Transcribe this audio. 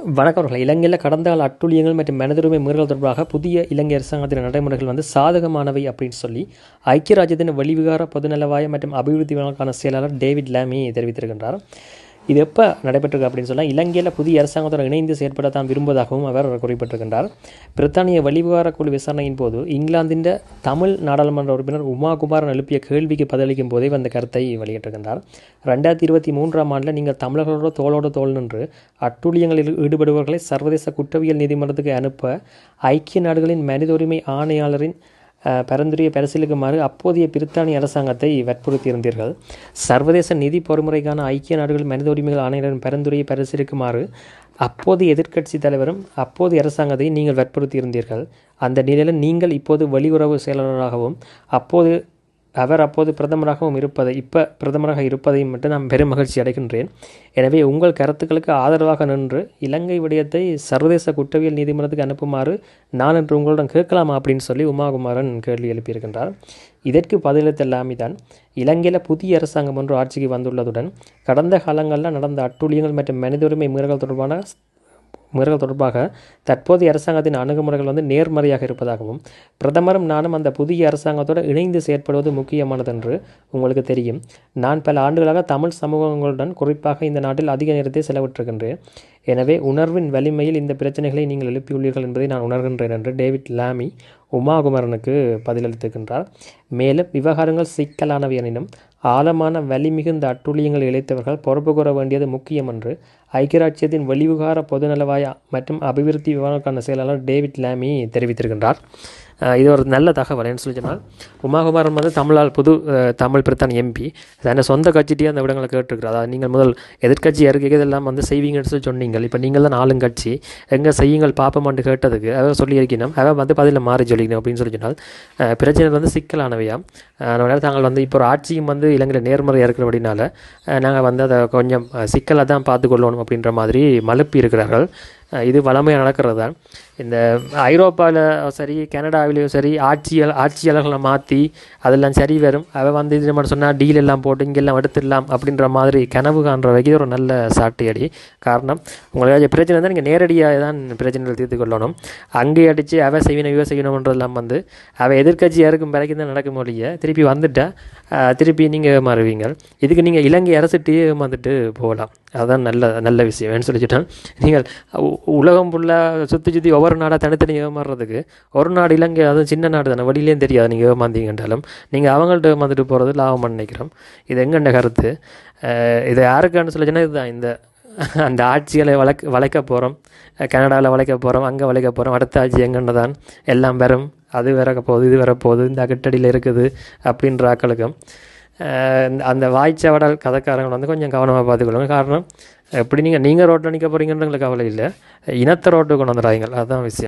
வணக்கவர்களை இலங்கையில் கடந்த கால அட்டுழியங்கள் மற்றும் மனிதுரிமை மீறல் தொடர்பாக புதிய இலங்கை அரசாங்கத்தின் நடைமுறைகள் வந்து சாதகமானவை அப்படின்னு சொல்லி ஐக்கிய ராஜ்யத்தின் வெளிவிகார பொதுநலவாய மற்றும் அபிவிருத்தி வழக்கான செயலாளர் டேவிட் லேமி தெரிவித்திருக்கின்றார். இது எப்போ நடைபெற்றிருக்கு அப்படின்னு சொன்னால் இலங்கையில் புதிய அரசாங்கத்துடன் இணைந்து செயற்பட தான் விரும்புவதாகவும் அவர் குறிப்பிட்டிருக்கின்றார். பிரித்தானிய வெளிவிகார குழு விசாரணையின் போது இங்கிலாந்தின் தமிழ் நாடாளுமன்ற உறுப்பினர் உமா குமாரன் எழுப்பிய கேள்விக்கு பதிலளிக்கும் போதே அந்த கருத்தை வெளியிட்டிருக்கின்றார். ரெண்டாயிரத்தி இருபத்தி மூன்றாம் ஆண்டில் நீங்கள் தமிழர்களோட தோளோடு தோல் நின்று அட்டுழியங்களில் ஈடுபடுபவர்களை சர்வதேச குற்றவியல் நீதிமன்றத்துக்கு அனுப்ப ஐக்கிய நாடுகளின் மனித உரிமை ஆணையாளரின் பரந்துரிய பரிசீலிக்குமாறு அப்போதைய பிரித்தானிய அரசாங்கத்தை வற்புறுத்தியிருந்தீர்கள் சர்வதேச நிதி பொறுமுறைக்கான ஐக்கிய நாடுகள் மனித உரிமைகள் ஆணையரின் பரிந்துரையை பரிசீலிக்குமாறு அப்போது எதிர்க்கட்சி தலைவரும் அப்போது அரசாங்கத்தை நீங்கள் வற்புறுத்தியிருந்தீர்கள் அந்த நிலையில் நீங்கள் இப்போது வெளியுறவு செயலாளராகவும் அப்போது அவர் அப்போது பிரதமராகவும் இருப்பதை இப்போ பிரதமராக இருப்பதையும் மட்டும் நான் பெரும் மகிழ்ச்சி அடைகின்றேன். எனவே உங்கள் கருத்துக்களுக்கு ஆதரவாக நின்று இலங்கை விடயத்தை சர்வதேச குற்றவியல் நீதிமன்றத்துக்கு அனுப்புமாறு நான் என்று உங்களிடம் கேட்கலாமா அப்படின்னு சொல்லி உமாகுமாரன் கேள்வி எழுப்பியிருக்கின்றார். இதற்கு பதிலளித்த தான் இலங்கையில் புதிய அரசாங்கம் ஒன்று ஆட்சிக்கு வந்துள்ளதுடன் கடந்த காலங்களில் நடந்த அட்டூழியங்கள் மற்றும் மனித உரிமை மீறல்கள் தொடர்பான முறைகள் தொடர்பாக தற்போதைய அரசாங்கத்தின் அணுகுமுறைகள் வந்து நேர்மறையாக இருப்பதாகவும் பிரதமரும் நானும் அந்த புதிய அரசாங்கத்தோடு இணைந்து செயற்படுவது முக்கியமானது என்று உங்களுக்கு தெரியும். நான் பல ஆண்டுகளாக தமிழ் சமூகங்களுடன் குறிப்பாக இந்த நாட்டில் அதிக நேரத்தை செலவிட்டிருக்கின்றேன். எனவே உணர்வின் வலிமையில் இந்த பிரச்சனைகளை நீங்கள் எழுப்பியுள்ளீர்கள் என்பதை நான் உணர்கின்றேன் என்று டேவிட் லாமி உமாகுமரனுக்கு பதிலளித்திருக்கின்றார். மேலும் விவகாரங்கள் சிக்கலானவை எனினும் ஆழமான வலிமிகுந்த அட்டுழியங்கள் இழைத்தவர்கள் பொறுப்பு கூற வேண்டியது முக்கியம் என்று ஐக்கியராட்சியத்தின் வெளிவிகார பொதுநலவாய மற்றும் அபிவிருத்தி விவகாரங்களுக்கான செயலாளர் டேவிட் லாமி தெரிவித்திருக்கின்றார். இது ஒரு நல்ல தகவல் சொல்லி சொன்னால் உமாகுமாரன் வந்து தமிழால் புது தமிழ் பிரதான் எம்பி தன்னை சொந்த கட்சிகிட்டே அந்த விடங்களை கேட்டிருக்கிறார். அதாவது நீங்கள் முதல் எதிர்க்கட்சி அறிக்கை இதெல்லாம் வந்து செய்வீங்கன்னு சொல்லி சொன்னீங்க இப்போ நீங்கள் தான் ஆளுங்கட்சி எங்கே செய்யுங்கள் பாப்பமான்னு கேட்டதுக்கு அதை சொல்லியிருக்கணும். அவன் வந்து பதிலில் மாறி சொல்லிக்கணும் அப்படின்னு சொல்லி சொன்னால் பிரச்சனை வந்து சிக்கலானவையாம் அதனால் நம்ம தாங்கள் வந்து இப்போ ஒரு ஆட்சியும் வந்து இலங்கையில் நேர்மறையாக இருக்கிறபடினால நாங்கள் வந்து அதை கொஞ்சம் சிக்கலாக தான் பார்த்துக்கொள்ளணும் அப்படின்ற மாதிரி மலுப்பி இருக்கிறார்கள். இது வளமையாக நடக்கிறது? தான் இந்த ஐரோப்பாவில் சரி கனடாவிலையும் சரி ஆட்சியல் ஆட்சியாளர்களை மாற்றி அதெல்லாம் சரி வரும். அவள் வந்து இது மாதிரி சொன்னால் டீல் எல்லாம் போட்டு இங்கெல்லாம் எடுத்துடலாம் அப்படின்ற மாதிரி கனவு காண்ற வகையில் ஒரு நல்ல சாட்டையடி. காரணம் உங்களுக்கு பிரச்சனை தான் நீங்கள் நேரடியாக தான் பிரச்சனைகள் தீர்த்து கொள்ளணும். அங்கே அடித்து அவ செய்யணும் இவ செய்யணுன்றதெல்லாம் வந்து அவள் எதிர்க்கட்சியாக இருக்கும் வரைக்கும் தான் நடக்கும் மொழிய திருப்பி வந்துட்டால் திருப்பி நீங்கள் மாறுவீங்க. இதுக்கு நீங்கள் இலங்கை அரசுகிட்டே வந்துட்டு போகலாம். அதுதான் நல்ல நல்ல விஷயம் ஏன்னு சொல்லிச்சுட்டால் நீங்கள் உ- உலகம் ஃபுல்லாக சுற்றி சுற்றி ஒவ்வொரு நாடாக தனித்தனி ஏமாறுறதுக்கு ஒரு நாடு இலங்கை அதுவும் சின்ன நாடு தானே வழியிலேயும் தெரியாது நீங்கள் ஏமாந்தீங்கன்றாலும். நீங்கள் அவங்கள்ட்ட ஏமாந்துட்டு போகிறது லாபம்னு நினைக்கிறோம். இது எங்கண்ட கருத்து? அஹ் இது யாருக்கான்னு சொல்லிச்சுன்னா இதுதான். இந்த அந்த ஆட்சிகளை வளர்க்க வளைக்க போகிறோம் கனடாவில் வளைக்க போகிறோம் அங்கே வளைக்க போகிறோம் அடுத்த ஆட்சி எங்கன்னு தான்? எல்லாம் வரும் அது வரப்போகுது போகுது இது வரப்போகுது இந்த அகட்டடியில் இருக்குது அப்படின்ற ஆக்களுக்கும். அந்த வாய்ச்சவடல் கதைக்காரங்க வந்து கொஞ்சம் கவனமாக பார்த்துக்கொள்ளுங்க. காரணம் எப்படி நீங்கள் நீங்கள் ரோட்டில் நிற்க போகிறீங்கன்ற கவலை இல்லை. இனத்தை ரோட்டுக்கு கொண்டு வந்துடுறாங்க அதுதான் விஷயம்.